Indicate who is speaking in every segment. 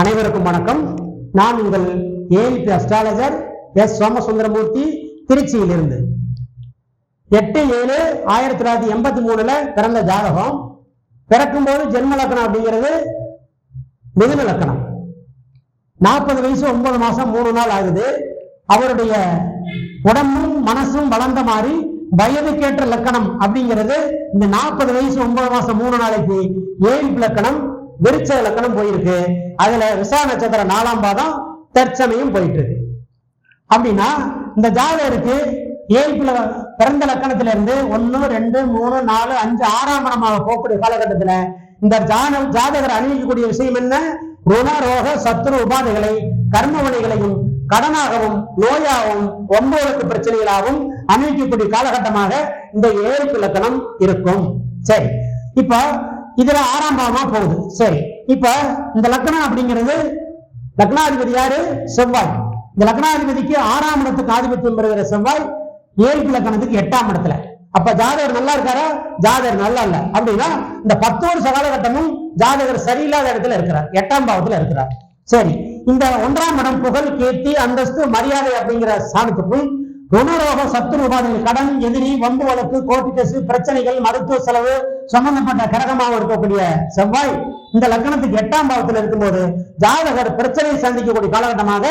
Speaker 1: அனைவருக்கும் வணக்கம். நான் உங்கள் ஏஎல்பி அஸ்ட்ராலஜர் எஸ் சோமசுந்தரமூர்த்தி திருச்சியிலிருந்து. எட்டு ஏழு ஆயிரத்தி தொள்ளாயிரத்தி எண்பத்தி மூணுல பிறந்த ஜாதகம். பிறக்கும்போது ஜென்ம லக்கணம் அப்படிங்கிறது மிதுன லக்கணம். நாற்பது வயசு ஒன்பது மாசம் மூணு நாள் ஆகுது. அவருடைய உடம்பும் மனசும் வளர்ந்த மாதிரி வயதுக்கேற்ற லக்கணம் அப்படிங்கிறது இந்த நாற்பது வயசு ஒன்பது மாசம் மூணு நாளைக்கு ஏழு லக்கணம் விருச்ச இலக்கணம் போயிருக்கு. அதுல விசா நட்சத்திரம் நாலாம் பாதம் தற்சமயம் போயிட்டு இருக்கு அப்படின்னா இந்த ஜாதகருக்கு ஏழ்பில பிறந்த லக்கணத்துல இருந்து ஒன்னு ரெண்டு மூணு நாலு அஞ்சு ஆறாம் இடமாக போகக்கூடிய காலகட்டத்துல இந்த ஜான ஜாதகர் அணிவிக்கக்கூடிய விஷயம் என்ன? ருண ரோக சத்துரு உபாதைகளை கர்மவனைகளையும் கடனாகவும் நோயாகவும் ஒன்பதுக்கு பிரச்சனைகளாகவும் அணிவிக்கக்கூடிய காலகட்டமாக இந்த ஏழு லக்கணம் இருக்கும். சரி. இப்போ இதுல ஆறாம் பாவமா போகுது. சரி இப்ப இந்த லக்கணம் அப்படிங்கிறது லக்னாதிபதி யாரு? செவ்வாய். இந்த லக்னாதிபதிக்கு ஆறாம் இடத்துக்கு ஆதிபத்தியம் பெறுகிற செவ்வாய் ஏழு லக்கணத்துக்கு எட்டாம் இடத்துல. அப்ப ஜாதகர் நல்லா இருக்காரா? ஜாதகர் நல்லா இல்ல. அப்படின்னா இந்த பத்து வருஷ காலகட்டமும் ஜாதகர் சரியில்லாத இடத்துல இருக்கிறார். எட்டாம் பாவத்துல இருக்கிறார். சரி இந்த ஒன்றாம் இடம் புகழ் கீர்த்தி அந்தஸ்து மரியாதை அப்படிங்கிற ஸ்தானத்துக்கும் குணரோக சத்துரு உபாதைகள் கடன் எதிரி வம்பு வழக்கு கோர்ட்டு கேஸ் பிரச்சனைகள் மருத்துவ செலவு சம்பந்தப்பட்ட கரகமாக இருக்கக்கூடிய செவ்வாய் இந்த லக்னத்துக்கு எட்டாம் பாவத்தில் இருக்கும்போது ஜாதகர் பிரச்சனையை சந்திக்கக்கூடிய காலகட்டமாக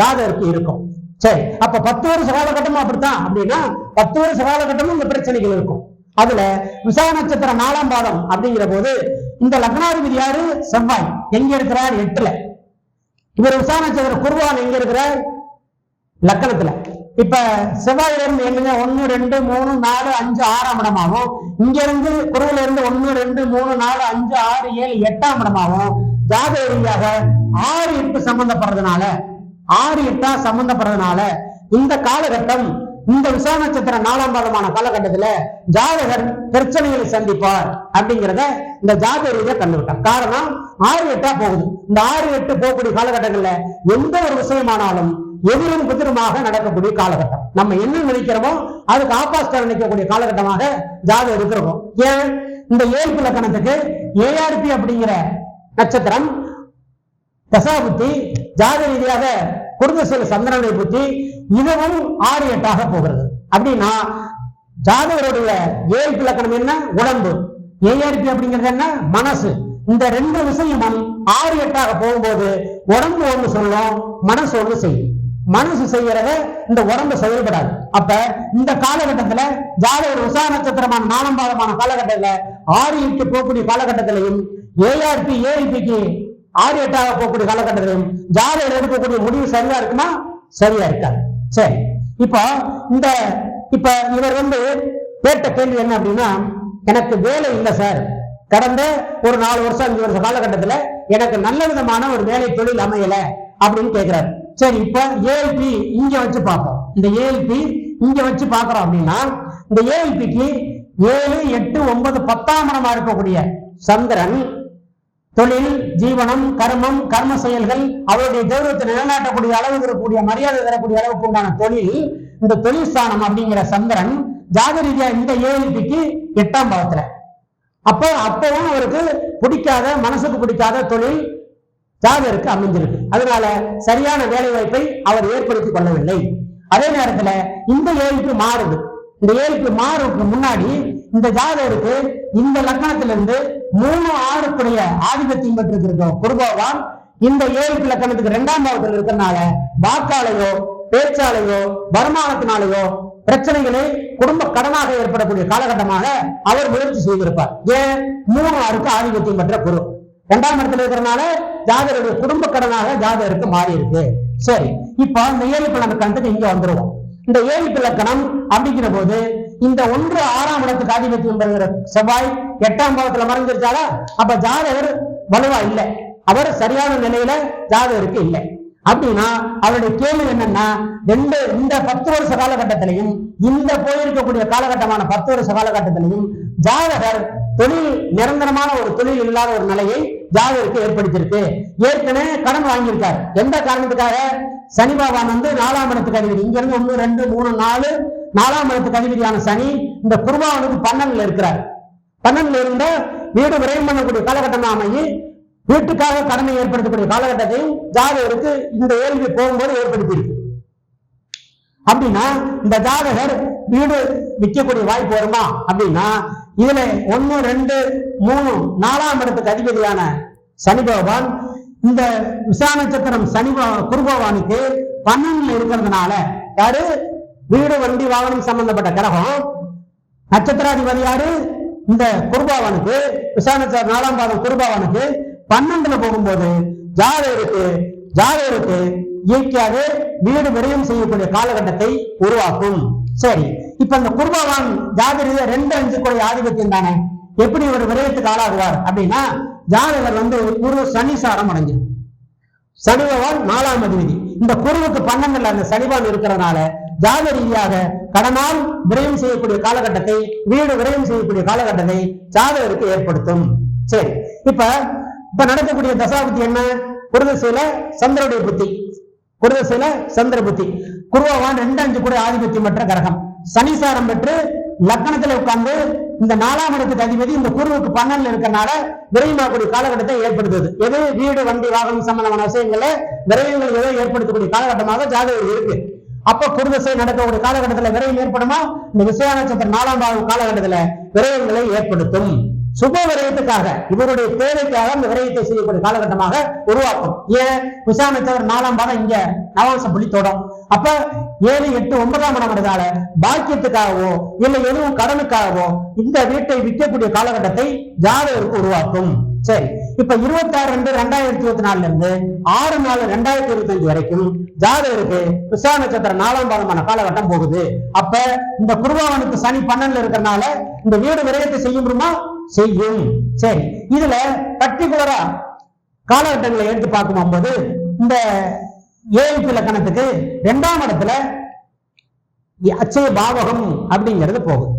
Speaker 1: ஜாதகருக்கு இருக்கும். சரி அப்ப பத்து வருஷ காலகட்டமும் அப்படித்தான். அப்படின்னா பத்து வருஷ காலகட்டமும் இந்த பிரச்சனைகள் இருக்கும். அதுல விசா நட்சத்திரம் நாலாம் பாதம் அப்படிங்கிற போது இந்த லக்னாதிபதி யாரு? செவ்வாய். எங்க இருக்கிறார்? எட்டுல. இவர் விசா நட்சத்திர குருவான் எங்க இருக்கிறார்? லக்கணத்துல. இப்ப செவ்வாயில இருந்து என்னங்க? ஒன்னு ரெண்டு மூணு நாலு அஞ்சு ஆறாம் இடமாகும். இங்க இருந்து குருவில இருந்து ஒன்னு ரெண்டு மூணு நாலு அஞ்சு ஆறு ஏழு எட்டாம் இடமாகும். ஜாதக ரீதியாக ஆறு எட்டு சம்பந்தப்படுறதுனால ஆறு எட்டா சம்பந்தப்படுறதுனால இந்த காலகட்டம் இந்த விசா நட்சத்திர நாலாம் பாதமான காலகட்டத்துல ஜாதகர் பிரச்சனைகளை சந்திப்பார் அப்படிங்கிறத இந்த ஜாதக ரீதியா கண்டுவிட்டார் காரணம் ஆறு எட்டா போகுது. இந்த ஆறு எட்டு போகக்கூடிய காலகட்டங்கள்ல எந்த ஒரு விஷயமானாலும் எதிரும் புத்திரமாக நடக்கக்கூடிய காலகட்டம். நம்ம என்ன நினைக்கிறோமோ அதுக்கு ஆப்பாஸ்டர் நினைக்கக்கூடிய காலகட்டமாக ஜாதகம் இருக்கிறோம்? ஏன்? இந்த ஏழு லக்கணத்துக்கு ஏஆர்பி அப்படிங்கிற நட்சத்திரம் தசாபுத்தி ஜாத ரீதியாக குருதசீல சந்திரனை புத்தி இதுவும் ஆறு எட்டாக போகிறது. அப்படின்னா ஜாதகருடைய ஏழு லக்கணம் என்ன? உடம்பு. ஏஆர்பி அப்படிங்கிறது என்ன? மனசு. இந்த ரெண்டு விஷயமும் ஆறு எட்டாக போகும்போது உடம்பு ஒன்று சொல்லும் மனசு ஒன்று செய்யும். மனசு செய்யறத இந்த உடம்பு செயல்படாது. அப்ப இந்த காலகட்டத்துல ஜாதகர் உசா நட்சத்திரமான நாலாம் பாதமான காலகட்டத்துல ஆறு எட்டு போகக்கூடிய காலகட்டத்திலையும் ஏஆர்பி ஏஐபிக்கு ஆறு எட்டாக போகக்கூடிய காலகட்டத்திலையும் ஜாதகர் எடுக்கக்கூடிய முடிவு சரியா இருக்குமா? சரியா இருக்காது சரி. இப்போ இந்த இப்ப இவர் வந்து கேட்ட கேள்வி என்ன அப்படின்னா எனக்கு வேலை இல்லை சார். கடந்த ஒரு நாலு வருஷம் அஞ்சு வருஷம் காலகட்டத்துல எனக்கு நல்ல விதமான ஒரு வேலை தொழில் அமையல அப்படின்னு கேட்கிறாரு சரி இப்ப ஏஎல்பி இங்க வச்சு பார்ப்போம். இந்த ஏஎல்பி இங்க வச்சு பார்க்கறோம் அப்படின்னா இந்த ஏஎல்பிக்கு ஏழு எட்டு ஒன்பது பத்தாம் இடமா இருக்கக்கூடிய சந்திரன் தொழில் ஜீவனம் கர்மம் கர்ம செயல்கள் அவருடைய கௌரவத்தை நிலைநாட்டக்கூடிய அளவுக்கு இருக்கக்கூடிய மரியாதை தரக்கூடிய அளவுக்கு உண்டான தொழில் இந்த தொழில் ஸ்தானம் அப்படிங்கிற சந்திரன் ஜாத ரீதியா இந்த ஏஎல்பிக்கு எட்டாம் பாவத்துல அப்போ அப்பவும் அவருக்கு பிடிக்காத மனசுக்கு பிடிக்காத தொழில் ஜாதருக்கு அமைஞ்சிருக்கு. அதனால சரியான வேலை வாய்ப்பை அவர் ஏற்படுத்திக் கொள்ளவில்லை. அதே நேரத்துல இந்த ஏழுக்கு மாறுது. இந்த ஏழுக்கு மாறுக்கு முன்னாடி இந்த ஜாதகருக்கு இந்த லக்கணத்திலிருந்து மூணு ஆறுக்குடைய ஆதிபத்தியம் பெற்றிருக்கிற குருபகவான் இந்த ஏழுக்கு லக்கணத்துக்கு இரண்டாம் பாவத்தில் இருக்கிறனால வாக்காளையோ பேச்சாலையோ வருமானத்தினாலேயோ பிரச்சனைகளை குடும்ப கடனாக ஏற்படக்கூடிய காலகட்டமாக அவர் முயற்சி செய்திருப்பார். ஏன்? மூணு ஆறுக்கு ஆதிபத்தியம் பெற்ற குரு. இரண்டாம் இடத்துல இருக்கிறனால ஜாதகருடைய குடும்ப கடனாக ஜாதகருக்கு மாறி இருக்கு. சரி. இப்ப இந்த ஏழு லக்கணத்துக்கு இங்க வந்துருவோம். இந்த ஏழு இலக்கணம் அப்படிங்கிற போது இந்த ஒன்று ஆறாம் இடத்துக்கு ஆதிபத்தியம் பெறுகிற செவ்வாய் எட்டாம் பாவத்துல மறைஞ்சிருச்சாலா? அப்ப ஜாதகர் வலுவா இல்லை. அவர் சரியான நிலையில ஜாதகருக்கு இல்லை. அப்படின்னா அவருடைய கேள்வி என்னன்னா ரெண்டு இந்த பத்து வருஷ காலகட்டத்திலையும் இந்த போயிருக்கக்கூடிய காலகட்டமான பத்து வருஷ காலகட்டத்திலையும் ஜாதகர் தொழில் நிரந்தரமான ஒரு தொழில் இல்லாத ஒரு நிலையை ஜாதகருக்கு ஏற்படுத்தியிருக்கு. ஏற்கனவே கடன் வாங்கியிருக்கார். எந்த காரணத்துக்காக? சனி பகவான் வந்து நாலாம் இடத்துக்கு அதிபதி. இங்க இருந்து ஒண்ணு ரெண்டு மூணு நாலு நாலாம் இடத்துக்கு அதிபதியான சனி இந்த குருபாவனுக்கு பன்னெண்டுல இருக்கிறார். பன்னெண்டுல இருந்த வீடு விரைவு பண்ணக்கூடிய காலகட்டம் அமையி வீட்டுக்காக கடனை ஏற்படுத்தக்கூடிய காலகட்டத்தை ஜாதகருக்கு இந்த ஏழ்வி போகும்போது ஏற்படுத்தியிருக்கு. அப்படின்னா இந்த ஜாதகர் வீடு விற்கக்கூடிய வாய்ப்பு வருமா? அப்படின்னா இதுல ஒண்ணு ரெண்டு மூணு நாலாம் இடத்துக்கு அதிபதியான சனி பகவான். இந்த விசா நட்சத்திரம் சனி பக- பன்னெண்டுல இருக்கிறதுனால யாரு? வீடு வண்டி வாகனம் சம்பந்தப்பட்ட கிரகம். நட்சத்திராதிபதி யாரு? இந்த குருபாவனுக்கு விசா நட்சத்திரம் நாலாம் பாதம் குருபாவனுக்கு பன்னெண்டுல போகும்போது ஜாதகருக்கு ஜாதகருக்கு இயற்கையாக வீடு விரயம் செய்யக்கூடிய காலகட்டத்தை உருவாக்கும். சரி இப்ப இந்த குருபவான் ஜாதக ரெண்டு அஞ்சு கூட ஆதிபத்தியம் தானே? எப்படி ஒரு விரயத்துக்கு ஆளாகுவார் அப்படின்னா ஜாதகர் வந்து குரு சனிசாரம் சாரம் சனி பகவான் நாலாம் அதிபதி. இந்த குருவுக்கு பன்னெண்டுல அந்த சனிபான் இருக்கிறதுனால ஜாத ரீதியாக கடனால் விரயம் செய்யக்கூடிய காலகட்டத்தை வீடு விரயம் செய்யக்கூடிய காலகட்டத்தை ஜாதகருக்கு ஏற்படுத்தும். சரி இப்ப இப்ப நடக்கக்கூடிய தசாபுத்தி என்ன? குருதசையில சந்திரனுடைய புத்தி. குருதசையில சந்திர புத்தி. குருவான் ரெண்டு அஞ்சு கூட ஆதிபத்தியம் பெற்ற கிரகம். சனிசாரம் பெற்று லக்னத்துல உட்கார்ந்து இந்த நாலாம் இடத்துக்கு அதிபதி இந்த குருவுக்கு பன்னெண்டுல இருக்கிறனால விரைவாகக்கூடிய காலகட்டத்தை ஏற்படுத்துது. எது? வீடு வண்டி வாகனம் சம்பந்தமான விஷயங்களை விரைவுகள் எதோ ஏற்படுத்தக்கூடிய காலகட்டமாக ஜாதகம் இருக்கு. அப்ப குருதசை நடக்கக்கூடிய காலகட்டத்துல விரைவு ஏற்படுமா? இந்த விசய நட்சத்திரம் நாலாம் பாகம் காலகட்டத்துல விரைவுகளை ஏற்படுத்தும். சுப விரயத்துக்காக இவருடைய தேவைக்காக அந்த விரயத்தை செய்யக்கூடிய காலகட்டமாக உருவாக்கும். ஏன்? விசா நாலாம் பாதம் இங்க நவாம்சம் புள்ளித்தோடும். அப்ப ஏழு எட்டு ஒன்பதாம் இடம் வருதால பாக்கியத்துக்காகவோ இல்லை எதுவும் கடனுக்காகவோ இந்த வீட்டை விற்கக்கூடிய காலகட்டத்தை ஜாதகருக்கு உருவாக்கும். சரி இப்ப இருபத்தாறு ரெண்டு ரெண்டாயிரத்தி இருபத்தி நாலுல இருந்து ஆறு நாலு ரெண்டாயிரத்தி இருபத்தி அஞ்சு வரைக்கும் ஜாதகருக்கு விசா நட்சத்திர நாலாம் பாதமான காலகட்டம் போகுது. அப்ப இந்த குருவாவனுக்கு சனி பன்னெண்டுல இருக்கறனால இந்த வீடு விரயத்தை செய்ய முடியுமா? செய்யும். சரி இதுல பர்டிகுலரா காலகட்டங்களை எடுத்து பார்க்கும்போது இந்த ஏழு இலக்கணத்துக்கு இரண்டாம் இடத்துல அச்சய பாவகம் அப்படிங்கிறது போகுது.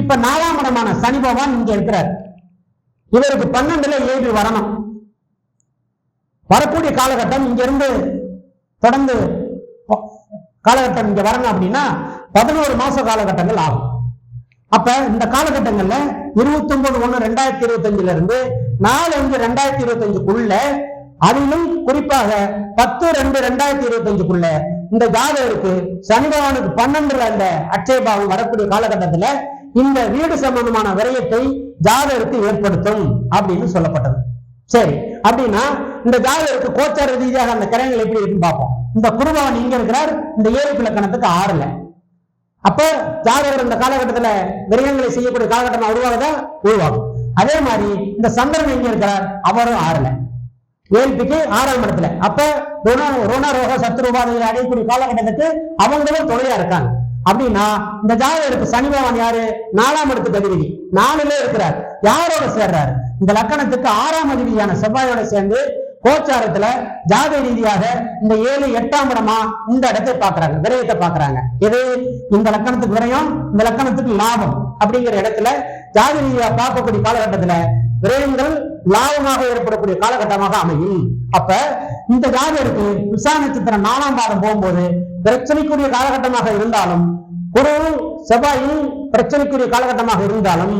Speaker 1: இப்ப நாலாம் இடமான சனி பகவான் இங்க இருக்கிறார். இவருக்கு பன்னெண்டுல ஏழு வரணும். வரக்கூடிய காலகட்டம் இங்க இருந்து தொடர்ந்து காலகட்டம் இங்க வரணும் அப்படின்னா பதினோரு மாச காலகட்டங்கள் ஆகும். அப்ப இந்த காலகட்டங்கள்ல இருபத்தி ஒன்பது ஒண்ணு ரெண்டாயிரத்தி இருபத்தி அஞ்சுல இருந்து நாலு அஞ்சு ரெண்டாயிரத்தி இருபத்தி அஞ்சுக்குள்ள அதிலும் குறிப்பாக பத்து ரெண்டு ரெண்டாயிரத்தி இருபத்தி அஞ்சுக்குள்ள இந்த ஜாதகருக்கு சனிபகவானுக்கு பன்னெண்டுல அந்த அட்சயபாவம் வரக்கூடிய காலகட்டத்துல இந்த வீடு சம்பந்தமான விரயத்தை ஜாதகருக்கு ஏற்படுத்தும் அப்படின்னு சொல்லப்பட்டது. சரி அப்படின்னா இந்த ஜாதகருக்கு கோச்சார ரீதியாக அந்த கிரகங்கள் எப்படி இருக்குன்னு பார்ப்போம். இந்த குருபவன் இங்க இருக்கிறார் இந்த ஏழு இலக்கணத்துக்கு ஆறுல. அப்ப ஜாதகர் இந்த காலகட்டத்துல விரயங்களை செய்யக்கூடிய காலகட்டம் உருவாகுதா? உருவாகும். அதே மாதிரி இந்த சந்திரன் எங்க இருக்கிறார் அவரும் ஆறல. ஏழ்பிக்கு ஆறாம் இடத்துல. அப்ப ரோணா ரோணா ரோக சத்ரு அடையக்கூடிய காலகட்டத்துக்கு அவங்களும் தொழிலா இருக்காங்க. அப்படின்னா இந்த ஜாதகருக்கு சனி பகவான் யாரு? நாலாம் இடத்துக்கு அதிபதி நாலுல இருக்கிறார். யாரோட சேர்றாரு? இந்த லக்கணத்துக்கு ஆறாம் அதிபதியான செவ்வாயோட சேர்ந்து கோச்சாரத்துல ஜாத ரீதியாக இந்த ஏழு எட்டாம் இடமா இந்த இடத்தை பாக்குறாங்க விரயத்தை பாக்குறாங்க எது? இந்த லக்கணத்துக்கு விரயம் இந்த லக்கணத்துக்கு லாபம் அப்படிங்கிற இடத்துல ஜாத ரீதியா பார்க்கக்கூடிய காலகட்டத்துல விரயங்கள் லாபமாக ஏற்படக்கூடிய காலகட்டமாக அமையும். அப்ப இந்த ஜாதகருக்கு விசா நட்சத்திரம் நாலாம் பாதம் போகும்போது பிரச்சனைக்குரிய காலகட்டமாக இருந்தாலும் குரு செவ்வாயும் பிரச்சனைக்குரிய காலகட்டமாக இருந்தாலும்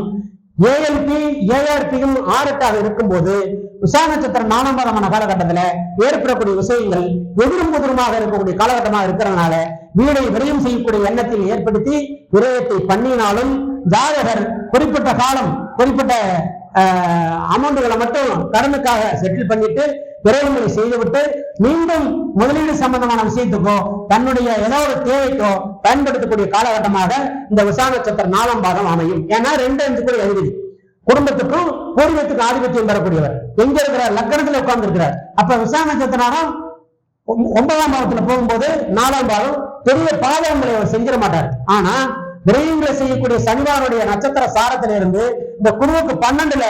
Speaker 1: ஏஎல்பி ஏஆர்பியும் ஆறுட்டாக இருக்கும்போது விசா நட்சத்திரம் நாலாம் பாதமான காலகட்டத்துல ஏற்படக்கூடிய விஷயங்கள் எதிரும் புதிருமாக இருக்கக்கூடிய காலகட்டமாக இருக்கிறதுனால வீடை விரயம் செய்யக்கூடிய எண்ணத்தில் ஏற்படுத்தி விரயத்தை பண்ணினாலும் ஜாதகர் குறிப்பிட்ட காலம் குறிப்பிட்ட அமௌண்ட்டுகளை மட்டும் கடனுக்காக செட்டில் பண்ணிட்டு விரைவுகளை செய்துவிட்டு மீண்டும் முதலீடு சம்பந்தமான விஷயத்துக்கோ தன்னுடைய ஏதோ ஒரு தேவைக்கோ பயன்படுத்தக்கூடிய காலகட்டமாக இந்த விசா நட்சத்திரம் நாலாம் பாகம் அமையும். ஏன்னா ரெண்டு அஞ்சு கூட எழுதி குடும்பத்துக்கும் பூர்வீகத்துக்கும் ஆதிபத்தியம் பெறக்கூடியவர். எங்க இருக்கிறார்? லக்கணத்துல உட்கார்ந்து இருக்கிறார் அப்ப விசா நட்சத்திரம் ஒன்பதாம் பாகத்துல போகும்போது நாலாம் பாகம் பெரிய பாதகங்களை அவர் செஞ்சிட மாட்டார். ஆனா விரைவுகளை செய்யக்கூடிய சனிவானுடைய நட்சத்திர சாரத்திலிருந்து இந்த குருவுக்கு பன்னெண்டுல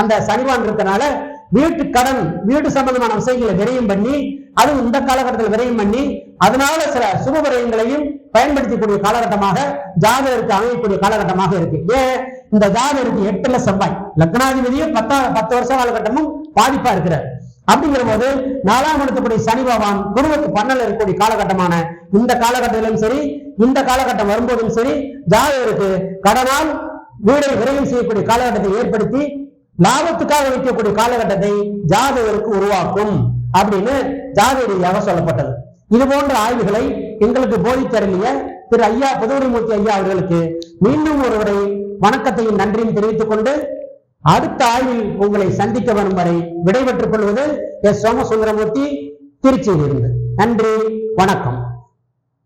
Speaker 1: அந்த சனிவான் இருக்கனால வீட்டு கடன் வீட்டு சம்பந்தமான விஷயங்களை விரயம் பண்ணி அதுவும் இந்த காலகட்டத்தில் விரயம் பண்ணி அதனால சில சுப விரயங்களையும் பயன்படுத்தக்கூடிய காலகட்டமாக ஜாதகருக்கு அமையக்கூடிய காலகட்டமாக இருக்கு. ஏன்? இந்த ஜாதகருக்கு எட்டுல செவ்வாய். லக்னாதிபதியும் பத்தா பத்து வருஷ காலகட்டமும் பாதிப்பா இருக்கிறார். அப்படிங்கிற போது நாலாம் இடத்துக்குரிய சனி பகவான் குருவுக்கு பண்ணல இருக்கக்கூடிய காலகட்டமான இந்த காலகட்டத்திலும் சரி இந்த காலகட்டம் வரும்போதும் சரி ஜாதகருக்கு கடனால் வீடை விரைவில் செய்யக்கூடிய காலகட்டத்தை ஏற்படுத்தி லாபத்துக்காக வைக்கக்கூடிய காலகட்டத்தை ஜாதகருக்கு உருவாக்கும் அப்படின்னு ஜாதக ரீதியாக சொல்லப்பட்டது. இது போன்ற ஆய்வுகளை எங்களுக்கு போதித்தருளிய திரு ஐயா புதுவரிமூர்த்தி ஐயா அவர்களுக்கு மீண்டும் ஒருவரை வணக்கத்தையும் நன்றியும் தெரிவித்துக் கொண்டு அடுத்த ஆய்வில் உங்களை சந்திக்க வரும் வரை விடைபெற்றுக் கொள்வது எஸ் சோமசுந்தரமூர்த்தி திருச்சியிலிருந்து. நன்றி வணக்கம்.